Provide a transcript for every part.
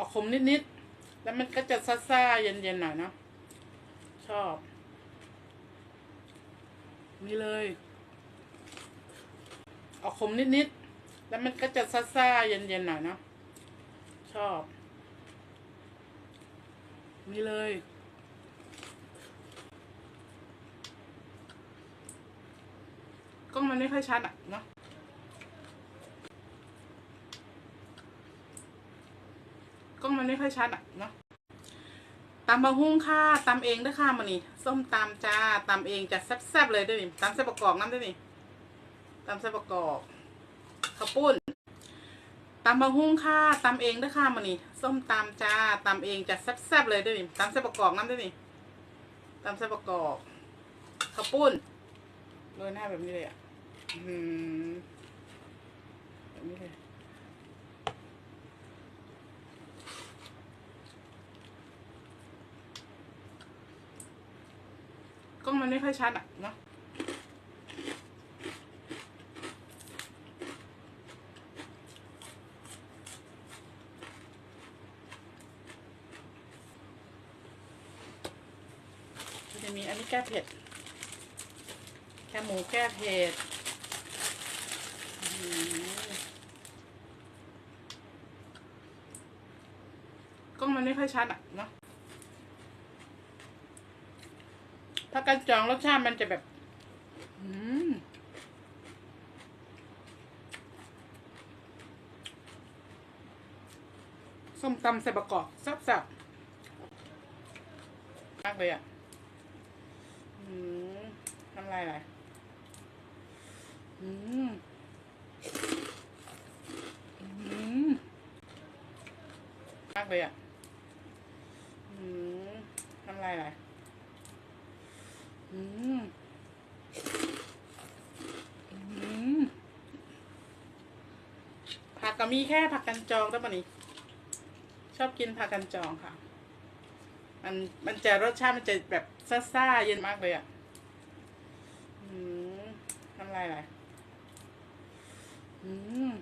ออกขมนิดๆ แล้วมันก็จะซ่าๆ เย็นๆ หน่อยเนาะ ชอบ นี่เลย ออกขมนิดๆ แล้วมันก็จะซ่าๆ เย็นๆ หน่อยเนาะ ชอบ นี่เลยกล้องมันไม่ค่อยชัดอะเนาะ กล้องมันไม่ ค่อยชัดอะเนาะตำบะฮุ่งค่ะตำเองด้วยค่ะมันนี่ส้มตำจ้าตำเองจะแซ่บๆเลยด้วยนี่ตำไส้ประกอบน้ำด้วยนี่ตำไส้ประกอบข้าวปุ้นตำบะฮุ่งค่ะตำเองด้วยค่ะมันนี่ส้มตำจ้าตำเองจะแซ่บๆเลยด้วยนี่ตำไส้ประกอบน้ำด้วยนี่ตำไส้ประกอบข้าวปุ้นโรยหน้าแบบนี้เลยอะอื้อหือแบบนี้เลย ล้องมันไม่ค่อยชัดอะเนาะจะมีอันนี้แก้เผ็ด แค่หมูแก้เผ็ดกล้องมันไม่ค่อยชัดอะเนาะ ถ้า กันจองรสชาติมันจะแบบส้มตำใส่ประกอบซับๆมากเลยอะอืมทำลายอะไรอืมอืมมากเลยอะอืมทำลายอะไรอืม อืมผักก็มีแค่ผักกันจองแล้วนี่ชอบกินผักกันจองค่ะ มันมันจะรสชาติมันจะแบบซ่าๆเย็นมากเลยอะทำลายอะไรอืม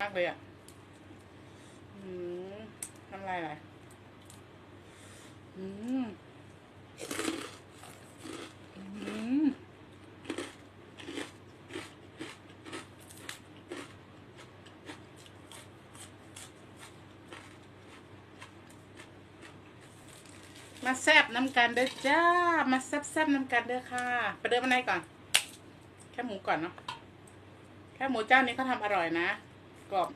มากเลยอะทำลายอะไร อืมอืมมาแซบน้ำกันเด้อจ้า มาแซบแซบน้ำกันเด้อค่ะไปเดินมาไหนก่อน แค่หมูก่อนเนาะ แค่หมูเจ้านี้เขาทำอร่อยนะ กรอบ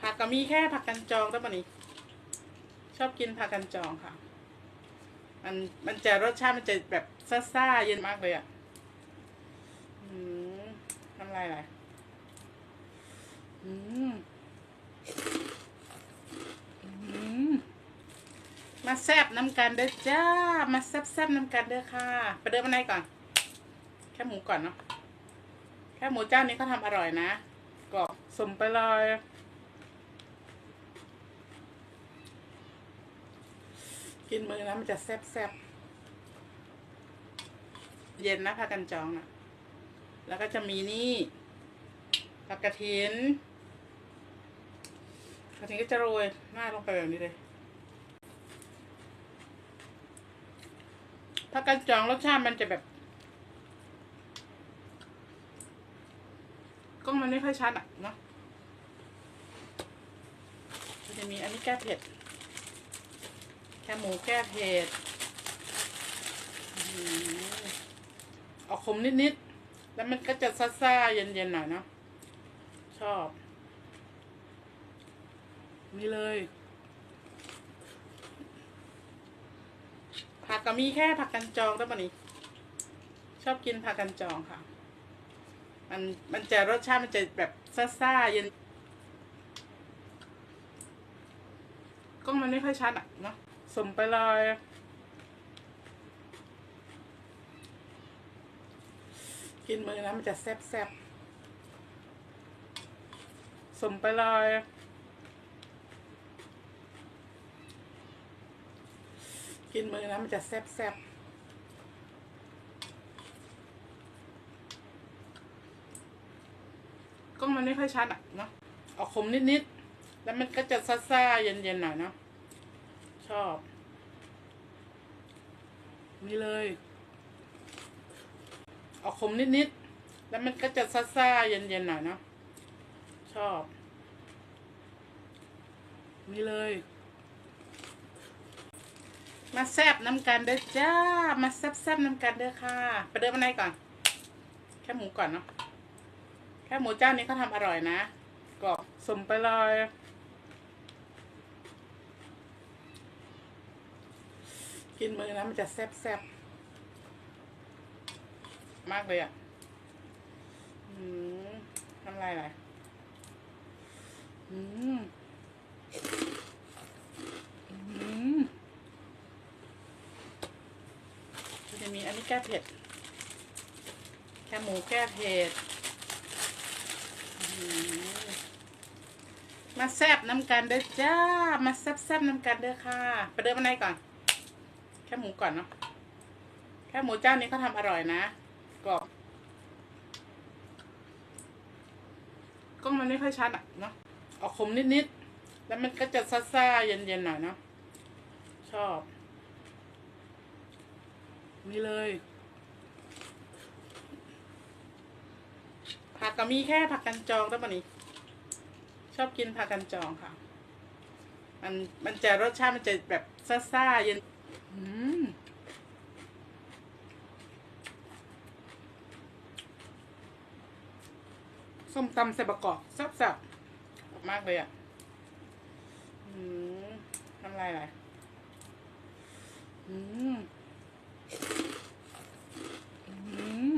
ผักก็มีแค่ผักกันจองแล้วปะนี่ ชอบกินผักกันจองค่ะ มันมันจะรสชาติมันจะแบบซ่าๆเย็นมากเลยอะน้ำลายอะไรอืมอืมมาแซบน้ำกันเด้อจ้า มาแซบแซบน้ำกันเด้อค่ะไปเดินมาไหนก่อน แค่หมูก่อนเนาะ แค่หมูเจ้านี้เขาทำอร่อยนะกรอบสมไปเลย กินมือนะมันจะแซ่บแซบๆ เย็นนะผักกันจองอะ แล้วก็จะมีนี่ผักกระเทียนกระเทียนก็จะโรยหน้าลงไปแบบนี้เลยผักกันจองรสชาติมันจะแบบกล้องมันไม่ค่อยชัดอะเนาะจะมีอันนี้แก้เผ็ด แค่หมูแก้เผ็ดออกขมนิดๆ แล้วมันก็จะซ่าๆ เย็นๆ หน่อยเนาะ ชอบ นี่เลย ผักก็มีแค่ผักกันจองแล้วปะนี่ชอบกินผักกันจองค่ะ มันมันจะรสชาติมันจะแบบซ่าๆ เย็นกล้องมันไม่ค่อยชัดอะเนาะ สมไปเลยกินมือนะมันจะแซ่บแซบๆสมไปเลยกินมือนะมันจะแซ่บแซบๆกล้องมันไม่ค่อยชัดอะเนาะออกคมนิดๆ แล้วมันก็จะซ่าๆ เย็นๆ หน่อยเนาะ ชอบ นี่เลย ออกคมนิดๆ แล้วมันก็จะซ่าๆ เย็นๆ หน่อยเนาะ ชอบ นี่เลย มาแซบน้ำกันเด้อจ้า มาแซบแซบๆน้ำกันเด้อค่ะไปเดินมาไหนก่อน แค่หมูก่อนเนาะ แค่หมูเจ้านี้เขาทำอร่อยนะกรอบสมไปเลย กินมือนะมันจะแซบแซบๆ มากเลยอะอืมน้ำลายไหลอืมอืมจะมีอันนี้แก้เผ็ด แค่หมูแก้เผ็ดมาแซบน้ำกันเด้อจ้า มาแซบแซบๆน้ำกันเด้อค่ะไปเดินมาไหนก่อน แค่หมูก่อนเนาะแค่หมูเจ้านี้เขาทำอร่อยนะกรอบกล้องมันไม่ค่อยชัดอะเนาะออกคมนิดๆ แล้วมันก็จะซ่าๆเย็นๆหน่อยเนาะชอบ นี่เลยผักก็มีแค่ผักกันจองแล้วปะนี่ชอบกินผักกันจองค่ะ มันมันจะรสชาติมันจะแบบซ่าๆเย็น อืมส้มตำใส่ประกอบแซ่บๆมากเลยอะอืมน้ำลายไหลอืมอืม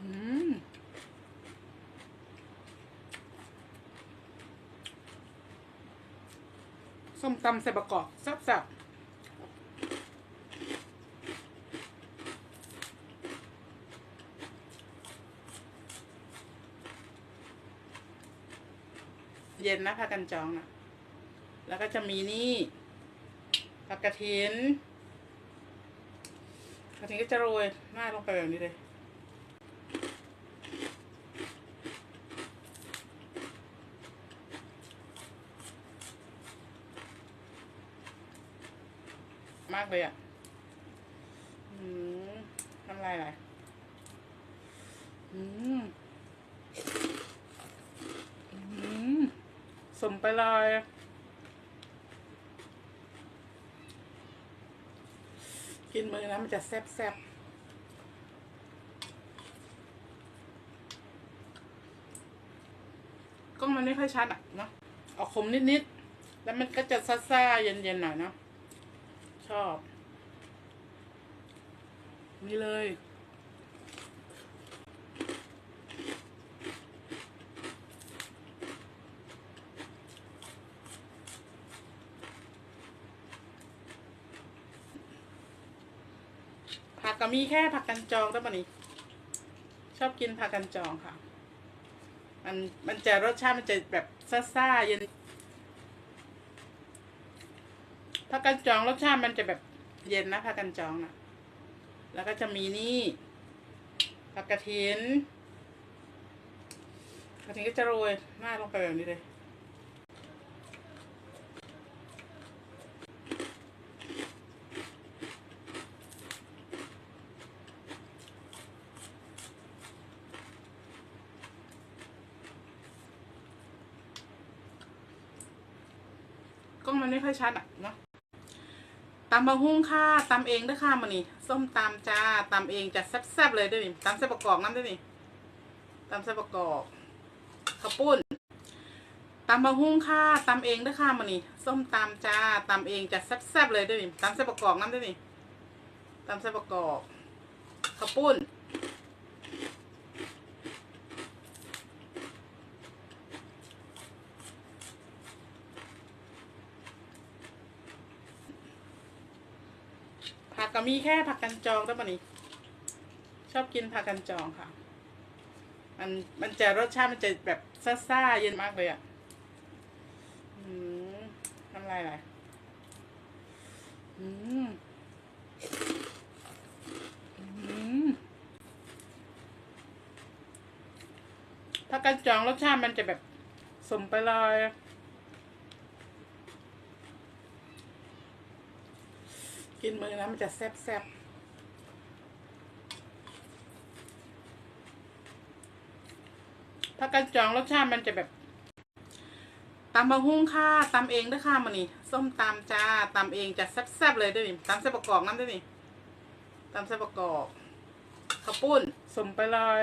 อืมส้มตำใส่ประกอบแซ่บๆ เย็นนะพากันจองนะแล้วก็จะมีนี่ผักกระถินกระถินก็จะโรยหน้าลงไปแบบนี้เลยมากเลยอะอืมน้ำลายไหลอืม อืม สมไปเลยกินมือนะมันจะแซ่บๆกล้องมันไม่ค่อยชัดอะเนาะออกคมนิดๆ แล้วมันก็จะซ่าๆ เย็นๆ หน่อยเนาะ ชอบ นี่เลย ผักก็มีแค่ผักกันจองแล้วปะนี่ชอบกินผักกันจองค่ะ มันมันจะรสชาติมันจะแบบซ่าๆเย็นผักกันจองรสชาติมันจะแบบเย็นนะผักกันจองนะแล้วก็จะมีนี่ผักกระถินกระถินก็จะโรยหน้าลงไปแบบนี้เลย มันไม่ค่อยชัดอะเนาะตำบะฮุ่งค่ะตำเองด้วยค่ะมันนี่ส้มตำจ้าตำเองจะแซ่บๆเลยด้วยนี่ตำใส่ประกอบน้ำด้วยนี่ตำใส่ประกอบข้าวปุ้นตำบะฮุ่งค่ะตำเองด้วยค่ะมันนี่ส้มตำจ้าตำเองจะแซ่บๆเลยด้วยนี่ตำใส่ประกอบน้ำด้วยนี่ตำใส่ประกอบข้าวปุ้น ผักก็มีแค่ผักกันจองแล้วปะนี่ชอบกินผักกันจองค่ะ มันมันจะรสชาติมันจะแบบซ่าๆเย็นมากเลยอะอืมน้ำลายไหลอืมอืมผักกันจองรสชาติมันจะแบบสมไปเลย กินมือนะมันจะแซ่บๆผักกันจองรสชาติมันจะแบบตำบะฮุ่งค่ะตำเองด้วยค่ะมันนี่ส้มตำจ้าตำเองจะแซ่บๆเลยด้วยนี่ตำไส้ประกอบน้ำด้วยนี่ตำไส้ประกอบข้าวปุ้นสมไปเลย